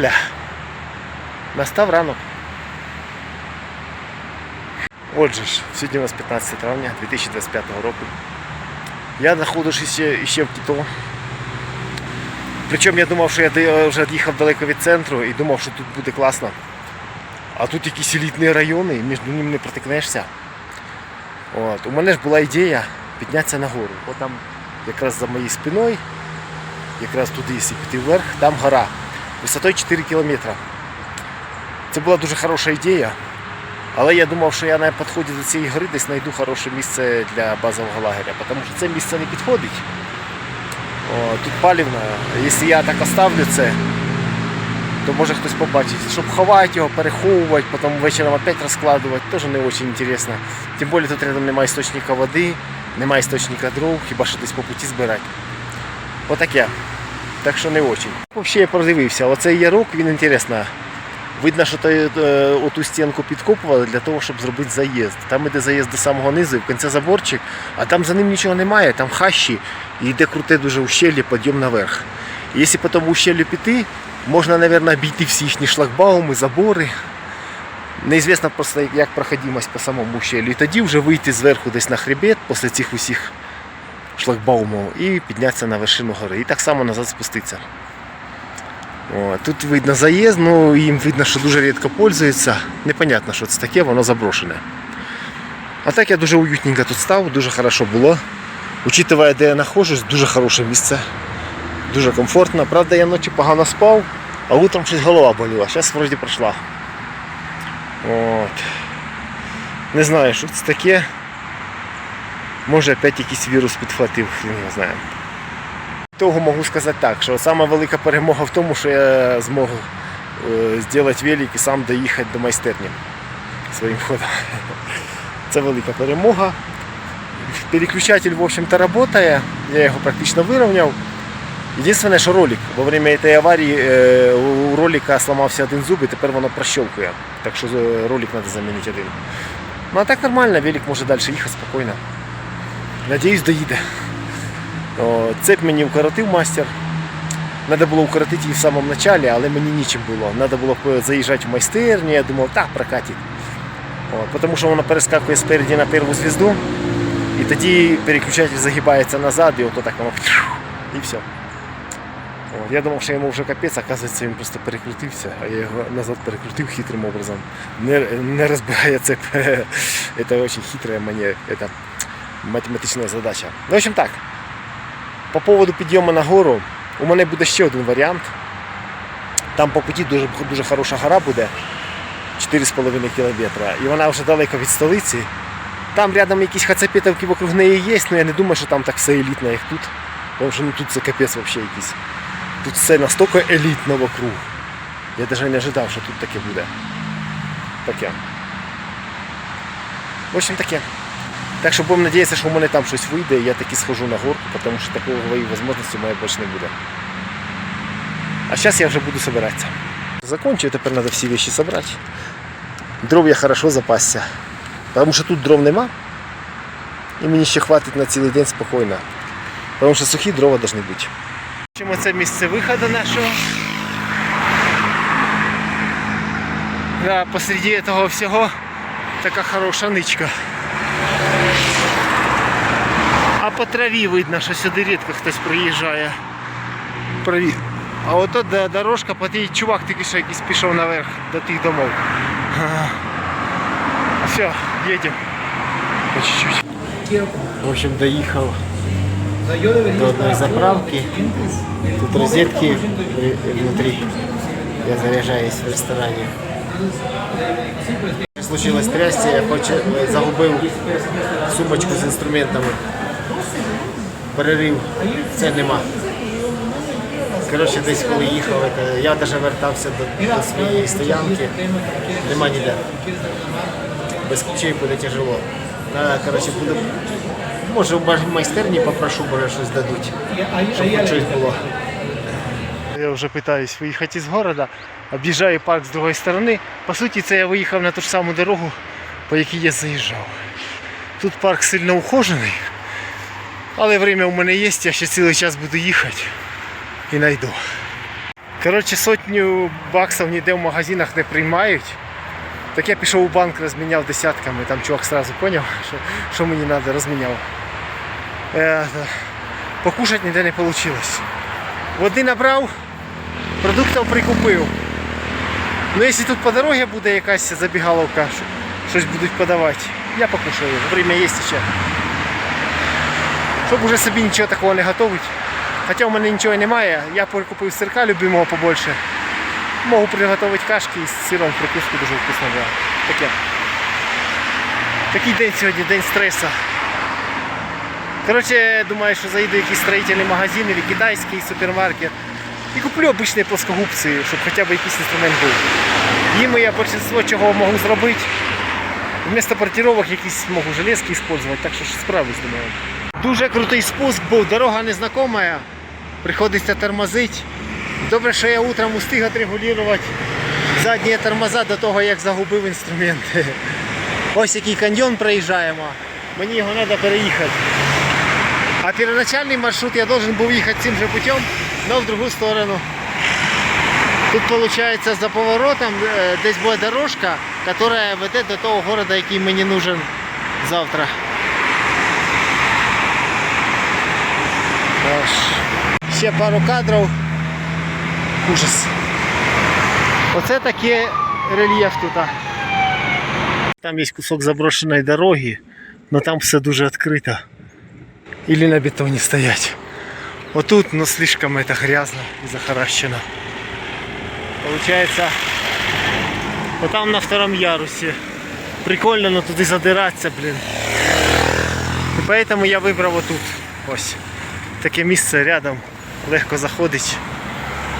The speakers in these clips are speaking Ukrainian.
Тернополя. Настав ранок. Отже ж, сьогодні у нас 15 травня 2025 року. Я знаходжусь ще, в Кіто. Причому я думав, що я вже їхав далеко від центру і думав, що тут буде класно. А тут якісь елітні райони, і між ними не протикнешся. От. У мене ж була ідея піднятися нагору. От там якраз за моєю спиною, якраз туди, якщо піти вверх, там гора. Висотою 4 кілометри. Це була дуже хороша ідея. Але я думав, що я на підході до цієї гори десь знайду хороше місце для базового лагеря, тому що це місце не підходить. О, тут палівно. Якщо я так оставлю це, то може хтось побачить. Щоб ховати його, переховувати, потім вечором опять розкладувати, теж не дуже інтересно. Тим більше тут рядом немає істочника води, немає істочника дров, хіба що десь по путі збирати. Отаке. Так що не дуже. Взагалі я продивився, оцей ярок, він інтересно. Видно, що е, оту стінку підкопували для того, щоб зробити заїзд. Там іде заїзд до самого низу, в кінці заборчик, а там за ним нічого немає, там хащі і йде круте дуже ущелля, підйом наверх. І якщо по тому ущеллю піти, можна, мабуть, обійти всі їхні шлагбауми, забори. Неізвісно просто, як проходимость по самому ущеллю. І тоді вже вийти зверху десь на хребет після цих усіх шлагбаумів і піднятися на вершину гори. І так само назад спуститися. О, тут видно заїзд, ну їм видно, що дуже рідко пользуються. Непонятно, що це таке, воно заброшене. А так я дуже уютненько тут став, дуже хорошо було. Учитывая, де я знаходжусь, дуже хороше місце. Дуже комфортно. Правда, я ночі погано спав, а утром щось голова боліла. Зараз вроді пройшла. От. Не знаю, що це таке. Може опять якийсь вірус підхватив, хрен не знаю. Того можу сказати так, що сама велика перемога в тому, що я змог е, зробити велик і сам доїхати до майстерні своїм ходом. Це велика перемога. Переключатель, в общем-то, працює, я його практично вирівняв. Єдине, що ролик. Во время цієї аварії е, у ролика сломався один зуб і тепер воно прощелкує. Так що е, ролик треба замінити один. Ну а так нормально, велик може далі їхати спокійно. Надіюсь, доїде. О, Цеп мені укоротив мастер. Треба було укоротити її в самому початку, але мені нічим було. Треба було заїжджати в майстерню, я думав, так, прокатить. Тому що воно перескакує спереді на першу звізду, і тоді переключатель загибається назад, і ото так воно і все. От, я думав, що йому вже капець, оказується, він просто перекрутився, а я його назад перекрутив хитрим образом. Не, не розбирає цеп. Це дуже хитра мені математична задача. Ну, в общем так. По поводу підйому на гору, у мене буде ще один варіант. Там по путі дуже, дуже хороша гора буде, 4,5 кілометра, і вона вже далеко від столиці. Там рядом якісь хацапетовки вокруг неї є, але я не думаю, що там так все елітно, як тут. Тому що ну, тут це капець взагалі якийсь. Тут все настільки елітно вокруг. Я навіть не ожидав, що тут таке буде. Таке. В общем таке. Так що будемо надіятися, що у мене там щось вийде, і я таки схожу на горку, тому що такої можливості у мене більше не буде. А зараз я вже буду збиратися. Закончу, тепер треба всі речі зібрати. Дров я хорошо запасся. Тому що тут дров нема. І мені ще хватить на цілий день спокійно. Тому що сухі дрова повинні бути. Чому це місце виходу нашого? Да, посреди цього всього така хороша ничка. А по траві видно, що сюди рідко хтось приїжджає. Прові- А ото до- дорожка, по тій чувак тільки що якийсь пішов наверх до тих домов. Ага. Все, їдемо. По чуть-чуть. В общем, доїхав до одної заправки. Тут розетки внутрі. Я заряджаюсь в ресторані. Случилось трясся, я хочу, загубив сумочку з інструментами. Перерив, це нема. Коротше, десь коли їхав, я навіть вертався до, до своєї стоянки, нема ніде. Без ключей буде тяжело. Коротше, буду, може в майстерні попрошу, може щось дадуть, щоб хоч щось було. Я вже питаюсь виїхати із міста, об'їжджаю парк з другої сторони. По суті, це я виїхав на ту ж саму дорогу, по якій я заїжджав. Тут парк сильно ухожений, але время у мене є, я ще цілий час буду їхати і знайду. Коротше, сотню баксів ніде в магазинах не приймають. Так я пішов у банк, розміняв десятками, там чувак сразу поняв, що, що мені треба, розміняв. Е, покушати ніде не вийшло. Води набрав, продуктів прикупив. Ну якщо тут по дорозі буде якась забігаловка, що- щось будуть подавати, я покушаю. Время є ще. Щоб уже собі нічого такого не готувати. Хоча в мене нічого немає, я прикупив сирка любимого побольше. Можу приготувати кашки з сиром прикуску дуже вкусно було. Таке. Такий день сьогодні, день стресу. Коротше, думаю, що заїду в якийсь строїтельний магазин або китайський супермаркет і куплю обичні плоскогубці, щоб хоча б якийсь інструмент був. Їм я більшість чого можу зробити. Вместо портировок якісь можу железки використовувати, так що ж справлюсь, думаю. Дуже крутий спуск був, дорога незнакома, приходиться тормозити. Добре, що я утром устиг отрегулювати задні тормоза до того, як загубив інструменти. Ось який каньйон проїжджаємо, мені його треба переїхати. А первоначальний маршрут я должен був їхати цим же путем, але в другу сторону. Тут виходить за поворотом е, десь буде дорожка, яка веде до того города, який мені нужен завтра. Ще пару кадрів. Ужас. Оце таке рельєф тут. Там є кусок заброшеної дороги, але там все дуже відкрито. Или на бетоні стоять. Отут, ну слишком это грязно и захаращено. Получается, вот там на втором ярусе. Прикольно, но туди задиратися, блін. І поэтому я вибрав отут. Ось. Таке місце рядом. Легко заходить,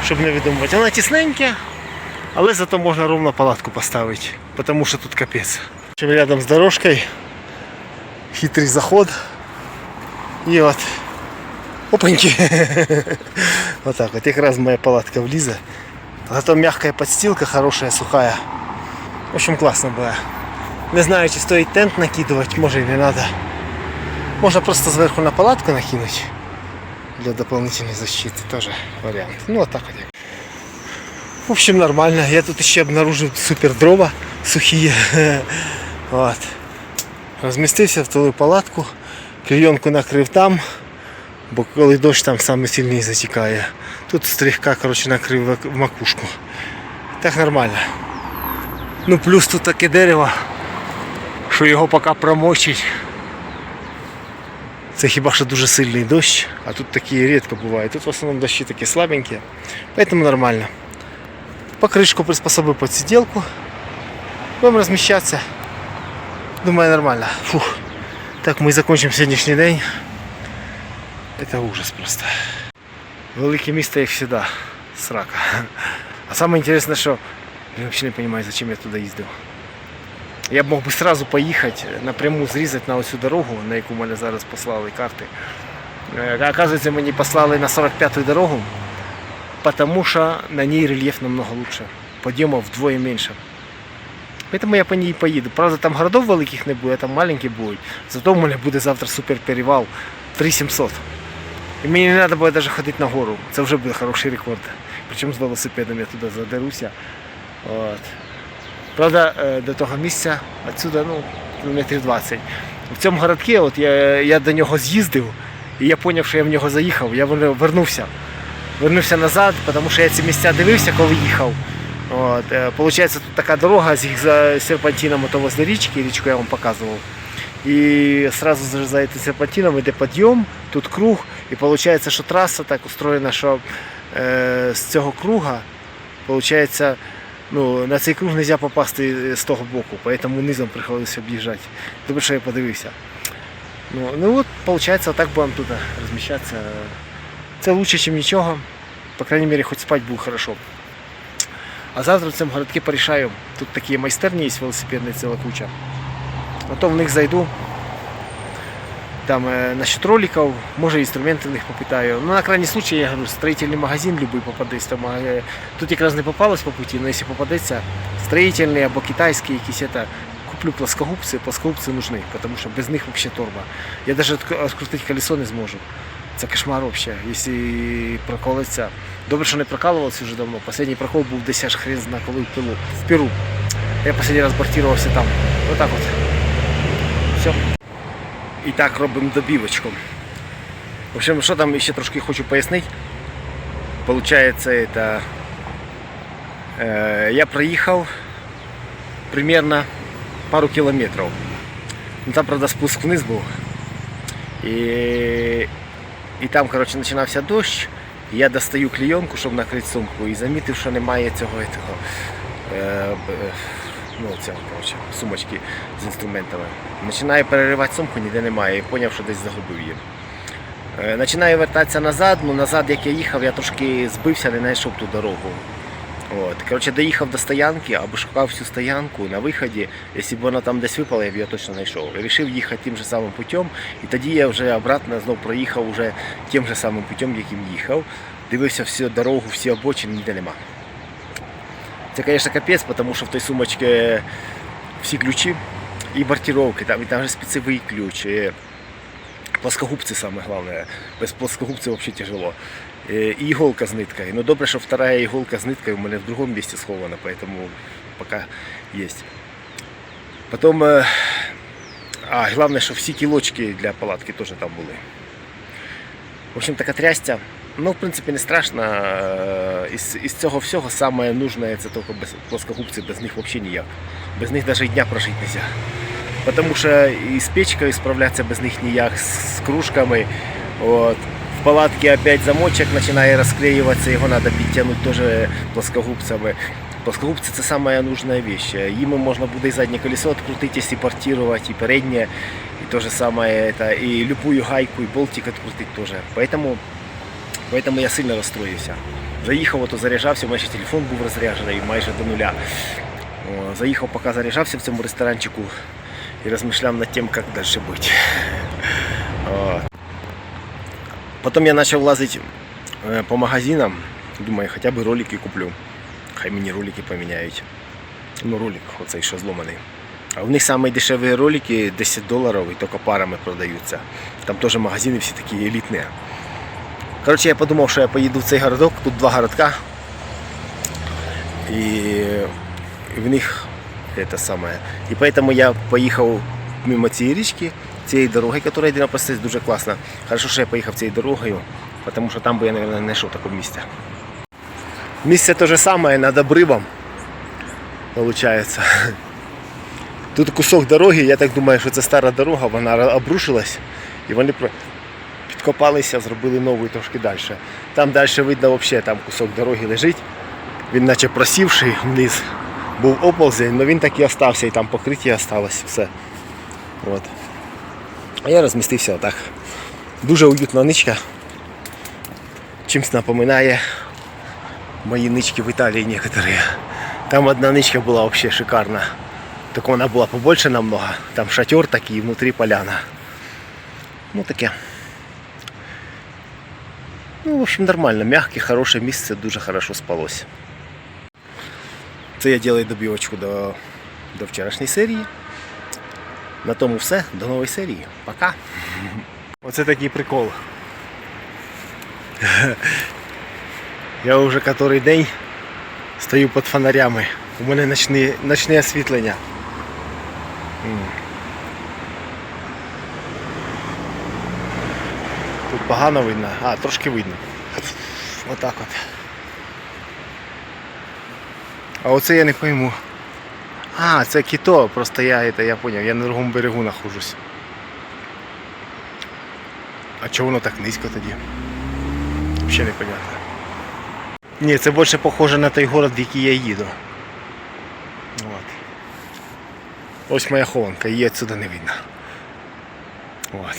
щоб не видумувати. Воно тісненьке, але зато можна ровно палатку поставити, тому що тут капець. Чим рядом з дорожкою. Хитрий заход. І от. Опаньки. Вот так вот. Якраз моя палатка влізе. Зато мягкая подстилка хорошая, сухая. В общем, классно было. Не знаю, чи стоит тент накидывать, может и не надо. Можно просто сверху на палатку накинуть. Для дополнительной защиты тоже вариант. Ну вот так вот. В общем, нормально. Я тут еще обнаружил супер дрова сухие. Вот. Розмістився в ту палатку, клейонку накрив там, бо коли дощ там саме сильніше затікає. Тут стріхка коротше, накрив в- макушку. Так нормально. Ну плюс тут таке дерево, що його поки промочить. Це хіба що дуже сильний дощ, а тут такі рідко бувають. Тут в основному дощі такі слабенькі, поэтому нормально. Покришку приспособив під сиделку. Будемо розміщатися. Думаю, нормально. Фух. Так, ми закончимо сьогоднішній день. Это ужас просто. Велике місто, як завжди, срака. А саме інтересне, що я взагалі не розумію, зачем я туди їздив. Я б мог би сразу поїхати, напряму зрізати на оцю дорогу, на яку мене зараз послали карти. Е, Оказується, мені послали на 45-ю дорогу, тому що на ній рельєф намного лучше. Подйомов вдвоє менше. Поэтому я по ній поїду. Правда, там городов великих не буде, там маленькі будуть. Зато в мене буде завтра супер перевал 3700. І мені не треба буде навіть ходити на гору. Це вже буде хороший рекорд. Причому з велосипедом я туди задеруся. От. Правда, е, до того місця отсюда, ну, кілометрів 20. В цьому городку от я, я до нього з'їздив, і я зрозумів, що я в нього заїхав, я верну- вернувся. Вернувся назад, тому що я ці місця дивився, коли їхав. От, е, получається, тут така дорога з серпантином ото возле річки, річку я вам показував. І сразу за- цим серпантином йде підйом, тут круг, і виходить, що траса так устроєна, що е, з цього круга, виходить, ну, на цей круг не можна попасти з того боку, тому низом приходилося об'їжджати. Добре, що я подивився. Ну, ну от, виходить, отак будемо тут розміщатися. Це краще, ніж нічого. По крайней мере, хоч спати буде хорошо. А завтра в цьому городке порішаю. Тут такі майстерні є велосипедні ціла куча. А в них зайду. Там е, насчет роликов, може інструменти в них попитаю. Ну, на крайній случай, я говорю, строительний магазин любий попадеться. Там, е, тут якраз не попалось по путі, але якщо попадеться строительний або китайський якийсь, это, куплю плоскогубці, плоскогубці нужны, тому що без них взагалі торба. Я навіть відкрутити колесо не зможу. Це кошмар взагалі. Якщо проколиться. Добре, що не прокалувався вже давно. Останній прокол був десь аж хрен зна коли в Перу. В Перу. Я останній раз бортувався там. Отак от. Все. І так робимо добівочком. В общем, що там ще трошки хочу пояснити. Получается, это э, я проехал примерно пару километров. Ну, там, правда, спуск вниз був. І, і там, коротше, починався дощ. Я достаю клейонку, щоб накрити сумку, і замітив, що немає цього, цього е, б- ну, цього, коротше, сумочки з інструментами. Починаю переривати сумку, ніде немає, і зрозумів, що десь загубив її. Е, Починаю вертатися назад, ну назад, як я їхав, я трошки збився, не знайшов ту дорогу. От. Коротше, доїхав до стоянки, або шукав всю стоянку на виході. Якщо б вона там десь випала, я б її точно знайшов. І вирішив їхати тим же самим путем. І тоді я вже обратно знов проїхав уже тим же самим путем, яким їхав. Дивився всю дорогу, всі обочини, ніде нема. Це, звісно, капець, тому що в той сумочці всі ключі і бортировки, там, і там же спецевий ключ. І плоскогубцы самое главное. Без плоскогубцев вообще тяжело. Э, И иголка с ниткой. Но добре, что вторая иголка с ниткой у меня в другом месте схована, поэтому пока есть. Потом, э, а, главное, что все кілочки для палатки тоже там були. В общем, така трястя. Ну, в принципі, не страшно. Е, Із, із цього всього саме нужне це тільки без плоскогубці, без них взагалі ніяк. Без них навіть і дня прожити не можна. Потому что и с печкой справляться без них ніяк, с кружками. Вот. В палатке опять замочек начинает расклеиваться, его надо підтягнути тоже плоскогубцами. Плоскогубці це самая нужная вещь. Їми можна буде і заднє колесо відкрутити, якщо портувати, і переднє, і то же самое, і любую гайку, і болтик відкрутити теж. Поэтому, поэтому я сильно розстроївся. Заїхав, ото заряджався, у мене ще телефон був розряджений майже до нуля. О, Заїхав, поки заряджався в цьому ресторанчику и размышлял над тем, как дальше быть. Вот. Потом я начал лазить э, по магазинам, думаю, хотя бы ролики куплю. Хай мені ролики поміняють. Ну, ролик, оцей що зломаний. А в них самі дешеві ролики 10 доларів і тільки парами продаються. Там теж магазини всі такі елітні. Коротше, я подумав, що я поїду в цей городок, тут два городка. І в них это самое. И поэтому я поїхав мимо цієї річки, цієї дороги, яка йде на проспект, дуже класно. Хорошо, що я поїхав цією дорогою, тому що там би я, мабуть, не знайшов такого місця. Місце те же саме над обривом, получается. Тут кусок дороги, я так думаю, що це стара дорога, вона обрушилась і вони підкопалися, зробили нову трошки далі. Там далі видно взагалі, там кусок дороги лежить. Він наче просівший вниз. Був оползень, але він так і остався, і там покриття осталось все. От. А я розмістився отак. Дуже уютна ничка. Чимось напоминає мої нички в Італії некоторі. Там одна ничка була взагалі шикарна. Так вона була побольше намного. Там шатер такий, і внутрі поляна. Ну таке. Ну, в общем, нормально. Мягке, хороше місце, дуже хорошо спалось. Це я ділаю добівочку до, до вчорашньої серії. На тому все. До нової серії. Пока. Оце такий прикол. Я вже котрий день стою під фонарями. У мене ночне освітлення. М. Тут погано видно, а трошки видно. Отак от. А оце я не пойму. А, це кіто, просто я это, я понял, я на другому берегу нахожусь. А чого воно так низько тоді? Взагалі непонятно. Ні, це більше похоже на той город, в який я їду. От. Ось моя хованка, її відсюди не видно. От.